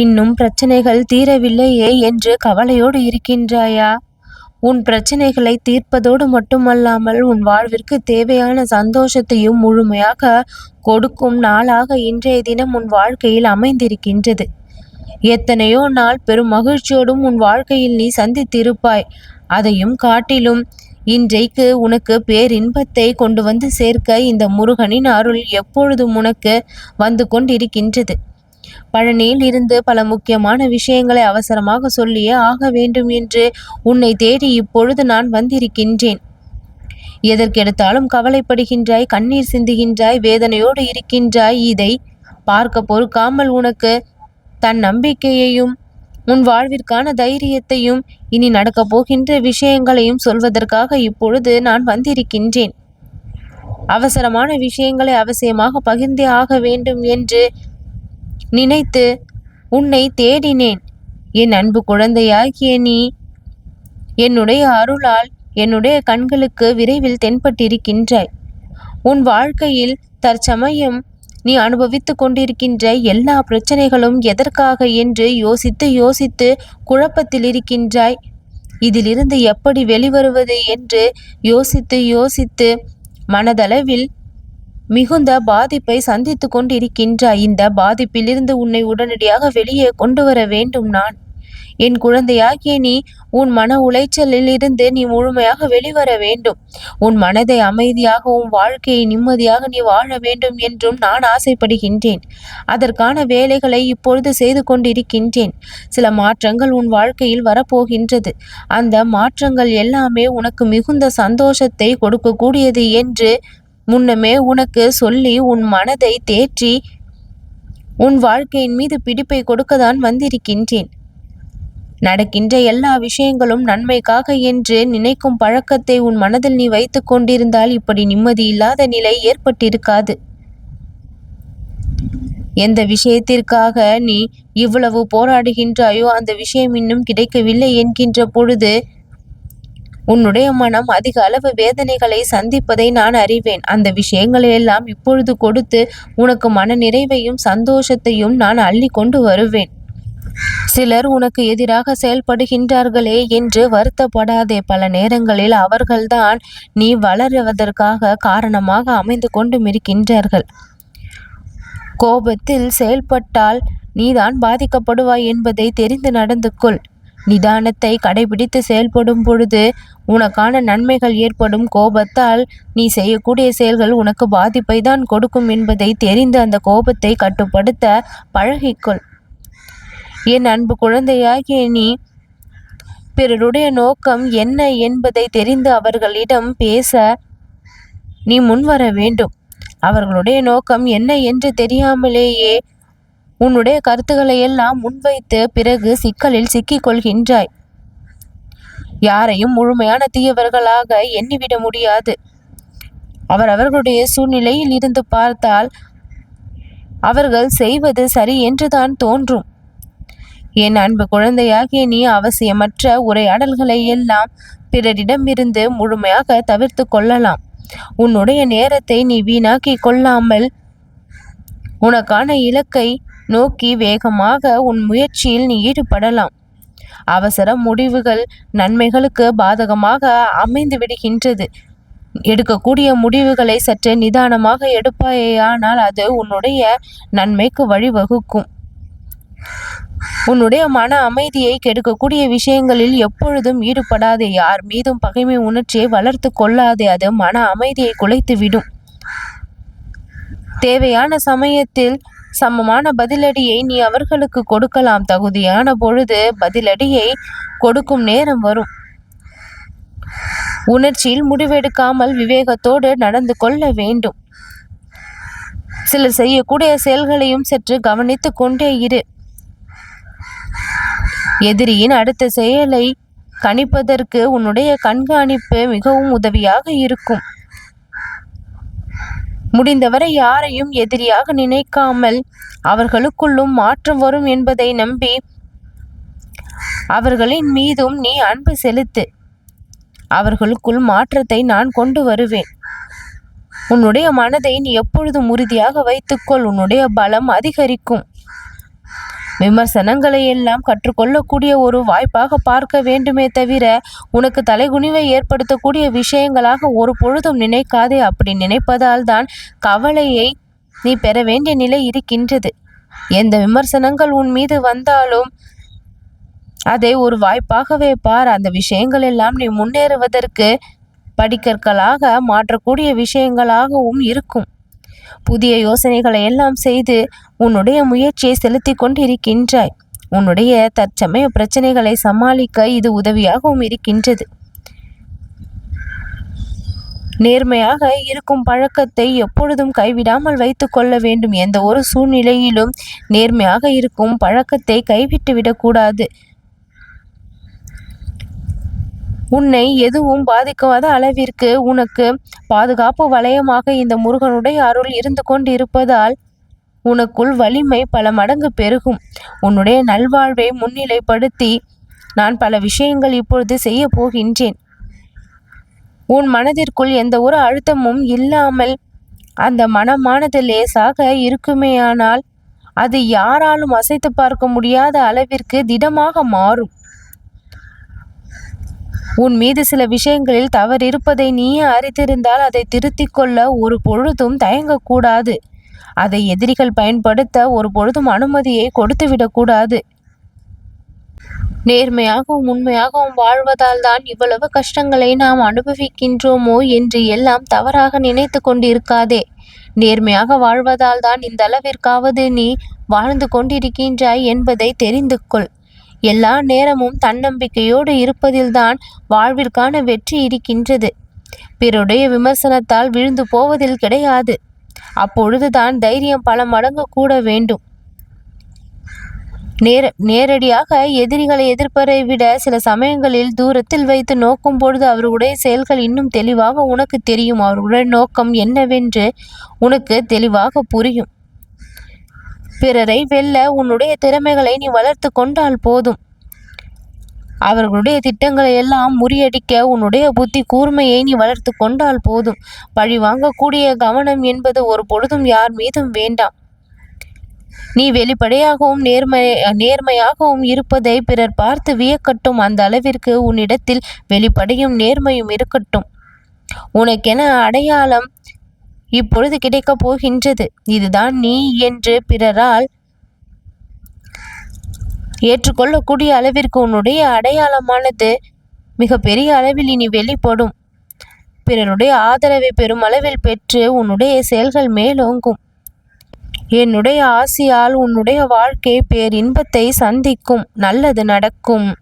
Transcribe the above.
இன்னும் பிரச்சனைகள் தீரவில்லையே என்று கவலையோடு இருக்கின்றாயா? உன் பிரச்சனைகளை தீர்ப்பதோடு மட்டுமல்லாமல் உன் வாழ்விற்கு தேவையான சந்தோஷத்தையும் முழுமையாக கொடுக்கும் நாளாக இன்றைய தினம் உன் வாழ்க்கையில் அமைந்திருக்கின்றது. எத்தனையோ நாள் பெரும் மகிழ்ச்சியோடும் உன் வாழ்க்கையில் நீ சந்தித்திருப்பாய். அதையும் காட்டிலும் இன்றைக்கு உனக்கு பேரின்பத்தை கொண்டு வந்து சேர்க்க இந்த முருகனின் அருள் எப்பொழுதும் உனக்கு வந்து கொண்டிருக்கின்றது. பழனியில் இருந்து பல முக்கியமான விஷயங்களை அவசரமாக சொல்லியே ஆக வேண்டும் என்று உன்னை தேடி இப்பொழுது நான் வந்திருக்கின்றேன். எதற்கெடுத்தாலும் கவலைப்படுகின்றாய் கண்ணீர் சிந்துகின்றாய் வேதனையோடு இருக்கின்றாய். இதை பார்க்க பொறுக்காமல் உனக்கு தன் நம்பிக்கையையும் உன் வாழ்விற்கான தைரியத்தையும் இனி நடக்கப் போகின்ற விஷயங்களையும் சொல்வதற்காக இப்பொழுது நான் வந்திருக்கின்றேன். அவசரமான விஷயங்களை அவசியமாக பகிர்ந்தே ஆக வேண்டும் என்று நினைத்து உன்னை தேடினேன். என் அன்பு குழந்தையாகிய நீ. என்னுடைய அருளால் என்னுடைய கண்களுக்கு விரைவில் தென்பட்டிருக்கின்றாய். உன் வாழ்க்கையில் தற்சமயம் நீ அனுபவித்து கொண்டிருக்கின்ற எல்லா பிரச்சனைகளும் எதற்காக என்று யோசித்து யோசித்து குழப்பத்தில் இருக்கின்றாய். இதிலிருந்து எப்படி வெளிவருவது? என்று யோசித்து யோசித்து மனதளவில் மிகுந்த பாதிப்பை சந்தித்து கொண்டிருக்கின்றாய். இந்த பாதிப்பிலிருந்து உன்னை உடனடியாக வெளியே கொண்டு வர வேண்டும் நான். என் குழந்தையாகிய நீ உன் மன உளைச்சலில் இருந்து நீ முழுமையாக வெளிவர வேண்டும். உன் மனதை அமைதியாகவும் வாழ்க்கையை நிம்மதியாக நீ வாழ வேண்டும் என்றும் நான் ஆசைப்படுகின்றேன். அதற்கான வேலைகளை இப்பொழுது செய்து கொண்டிருக்கின்றேன். சில மாற்றங்கள் உன் வாழ்க்கையில் வரப்போகின்றது. அந்த மாற்றங்கள் எல்லாமே உனக்கு மிகுந்த சந்தோஷத்தை கொடுக்கக்கூடியது என்று முன்னமே உனக்கு சொல்லி உன் மனதை தேற்றி உன் வாழ்க்கையின் மீது பிடிப்பை கொடுக்கதான் வந்திருக்கின்றேன். நடக்கின்ற எல்லா விஷயங்களும் நன்மைக்காக என்று நினைக்கும் பழக்கத்தை உன் மனதில் நீ வைத்து கொண்டிருந்தால் இப்படி நிம்மதி இல்லாத நிலை ஏற்பட்டிருக்காது. எந்த விஷயத்திற்காக நீ இவ்வளவு போராடுகின்றாயோ அந்த விஷயம் இன்னும் கிடைக்கவில்லை என்கின்ற பொழுது உன்னுடைய மனம் அதிக அளவு வேதனைகளை சந்திப்பதை நான் அறிவேன். அந்த விஷயங்களை எல்லாம் இப்பொழுது கொடுத்து உனக்கு மன நிறைவையும் சந்தோஷத்தையும் நான் அள்ளி கொண்டு வருவேன். சிலர் உனக்கு எதிராக செயல்படுகின்றார்களே என்று வருத்தப்படாதே. பல நேரங்களில் அவர்கள்தான் நீ வளருவதற்காக காரணமாக அமைந்து கொண்டும் இருக்கின்றார்கள் கோபத்தில் செயல்பட்டால் நீதான் பாதிக்கப்படுவாய் என்பதை தெரிந்து நடந்து கொள் நிதானத்தை கடைபிடித்து செயல்படும் பொழுது உனக்கான நன்மைகள் ஏற்படும் கோபத்தால் நீ செய்யக்கூடிய செயல்கள் உனக்கு பாதிப்பை தான் கொடுக்கும் என்பதை தெரிந்து அந்த கோபத்தை கட்டுப்படுத்த பழகிக்கொள். என் அன்பு குழந்தையாகிய நீ பிறருடைய நோக்கம் என்ன என்பதை தெரிந்து அவர்களிடம் பேச நீ முன்வர வேண்டும். அவர்களுடைய நோக்கம் என்ன என்று தெரியாமலேயே உன்னுடைய கருத்துக்களை எல்லாம் முன்வைத்து பிறகு சிக்கலில் சிக்கிக் கொள்கின்றாய் யாரையும் முழுமையான தீயவர்களாக எண்ணிவிட முடியாது. அவர் அவர்களுடைய சூழ்நிலையில் இருந்து பார்த்தால் அவர்கள் செய்வது சரி என்றுதான் தோன்றும். என் அன்பு குழந்தையாகிய நீ அவசியமற்ற உரையாடல்களை எல்லாம் பிறரிடமிருந்து முழுமையாக தவிர்த்து கொள்ளலாம். உன்னுடைய நேரத்தை நீ வீணாக்கி கொள்ளாமல் உனக்கான இலக்கை நோக்கி வேகமாக உன் முயற்சியில் நீ ஈடுபடலாம். அவசர முடிவுகள் நன்மைகளுக்கு பாதகமாக அமைந்து விடுகின்றது. எடுக்கக்கூடிய முடிவுகளை சற்று நிதானமாக எடுப்பாயானால் அது உன்னுடைய நன்மைக்கு வழிவகுக்கும். உன்னுடைய மன அமைதியை கெடுக்கக்கூடிய விஷயங்களில் எப்பொழுதும் ஈடுபடாதே. யார் மீதும் பகைமை உணர்ச்சியை வளர்த்து கொள்ளாதே. அது மன அமைதியை குலைத்து விடும் தேவையான சமயத்தில் சமமான பதிலடியை நீ அவர்களுக்கு கொடுக்கலாம். தகுதியான பொழுது பதிலடியை கொடுக்கும் நேரம் வரும். உணர்ச்சியில் முடிவெடுக்காமல் விவேகத்தோடு நடந்து கொள்ள வேண்டும். சிலர் செய்யக்கூடிய செயல்களையும் சற்று கவனித்து கொண்டே இரு. எதிரியின் அடுத்த செயலை கணிப்பதற்கு உன்னுடைய கண்காணிப்பு மிகவும் உதவியாக இருக்கும். முடிந்தவரை யாரையும் எதிரியாக நினைக்காமல் அவர்களுக்குள்ளும் மாற்றம் வரும் என்பதை நம்பி அவர்களின் மீதும் நீ அன்பு செலுத்து. அவர்களுக்குள் மாற்றத்தை நான் கொண்டு வருவேன். உன்னுடைய மனதை நீ எப்பொழுதும் உறுதியாக வைத்துக்கொள். உன்னுடைய பலம் அதிகரிக்கும். விமர்சனங்களை எல்லாம் கற்றுக்கொள்ளக்கூடிய ஒரு வாய்ப்பாக பார்க்க வேண்டுமே தவிர உனக்கு தலைகுனிவை ஏற்படுத்தக்கூடிய விஷயங்களாக ஒரு பொழுதும் நினைக்காதே. அப்படி நினைப்பதால் தான் கவலையை நீ பெற வேண்டிய நிலை இருக்கின்றது. எந்த விமர்சனங்கள் உன் மீது வந்தாலும் அதை ஒரு வாய்ப்பாகவே பார். அந்த விஷயங்கள் எல்லாம் நீ முன்னேறுவதற்கு படிக்கற்களாக மாற்றக்கூடிய விஷயங்களாகவும் இருக்கும். புதிய யோசனைகளை எல்லாம் செய்து உன்னுடைய முயற்சியை செலுத்தி கொண்டிருக்கின்றாய். உன்னுடைய தற்சமய பிரச்சனைகளை சமாளிக்க இது உதவியாகவும் இருக்கின்றது. நேர்மையாக இருக்கும் பழக்கத்தை எப்பொழுதும் கைவிடாமல் வைத்து கொள்ள வேண்டும். எந்த ஒரு சூழ்நிலையிலும் நேர்மையாக இருக்கும் பழக்கத்தை கைவிட்டு விடக்கூடாது உன்னை எதுவும் பாதிக்காத அளவிற்கு உனக்கு பாதுகாப்பு வளையமாக இந்த முருகனுடைய அருள் இருந்து கொண்டு இருப்பதால் உனக்குள் வலிமை பல மடங்கு பெருகும். உன்னுடைய நல்வாழ்வை முன்னிலைப்படுத்தி நான் பல விஷயங்கள் இப்பொழுது செய்ய போகின்றேன். உன் மனதிற்குள் எந்த ஒரு அழுத்தமும் இல்லாமல் அந்த மனமானது லேசாக இருக்குமேயானால் அது யாராலும் அசைத்து பார்க்க முடியாத அளவிற்கு திடமாக மாறும். உன் மீது சில விஷயங்களில் தவறு இருப்பதை நீயே அறிந்திருந்தால் அதை திருத்திக் கொள்ள ஒரு பொழுதும் தயங்கக்கூடாது. அதை எதிரிகள் பயன்படுத்த ஒரு பொழுதும் அனுமதியை கொடுத்துவிடக்கூடாது. நேர்மையாகவும் உண்மையாகவும் வாழ்வதால் தான் இவ்வளவு கஷ்டங்களை நாம் அனுபவிக்கின்றோமோ என்று எல்லாம் தவறாக நினைத்து கொண்டிருக்காதே. நேர்மையாக வாழ்வதால் தான் இந்த அளவிற்காவது நீ வாழ்ந்து கொண்டிருக்கின்றாய் என்பதை தெரிந்து கொள். எல்லா நேரமும் தன்னம்பிக்கையோடு இருப்பதில்தான் வாழ்விற்கான வெற்றி இருக்கின்றது. பிறருடைய விமர்சனத்தால் விழுந்து போவதில் கிடையாது. அப்பொழுதுதான் தைரியம் பல மடங்கு கூட வேண்டும். நேர நேரடியாக எதிரிகளை எதிர்ப்பதை விட சில சமயங்களில் தூரத்தில் வைத்து நோக்கும் பொழுது அவர்களுடைய செயல்கள் இன்னும் தெளிவாக உனக்கு தெரியும். அவர்களுடைய நோக்கம் என்னவென்று உனக்கு தெளிவாக புரியும். பிறரை வெல்ல உன்னுடைய திறமைகளை நீ வளர்த்து கொண்டால் போதும். அவர்களுடைய திட்டங்களை எல்லாம் முறியடிக்க உன்னுடைய புத்தி கூர்மையை நீ வளர்த்து கொண்டால் போதும். பழி வாங்கக்கூடிய கவனம் என்பது ஒரு பொழுதும் யார் மீதும் வேண்டாம். நீ வெளிப்படையாகவும் நேர்மை நேர்மையாகவும் இருப்பதை பிறர் பார்த்து வியக்கட்டும். அந்த அளவிற்கு உன்னிடத்தில் வெளிப்படையும் நேர்மையும் இருக்கட்டும். உனக்கென அடையாளம் இப்பொழுது கிடைக்கப் போகின்றது. இதுதான் நீ என்று பிறரால் ஏற்றுக்கொள்ளக்கூடிய அளவிற்கு உன்னுடைய அடையாளமானது. மிகப்பெரிய அளவில் இனி வெளிப்படும். பிறருடைய ஆதரவை பெரும் அளவில் பெற்று உன்னுடைய செயல்கள் மேலோங்கும். என்னுடைய ஆசையால் உன்னுடைய வாழ்க்கை பேரின்பத்தை சந்திக்கும். நல்லது நடக்கும்.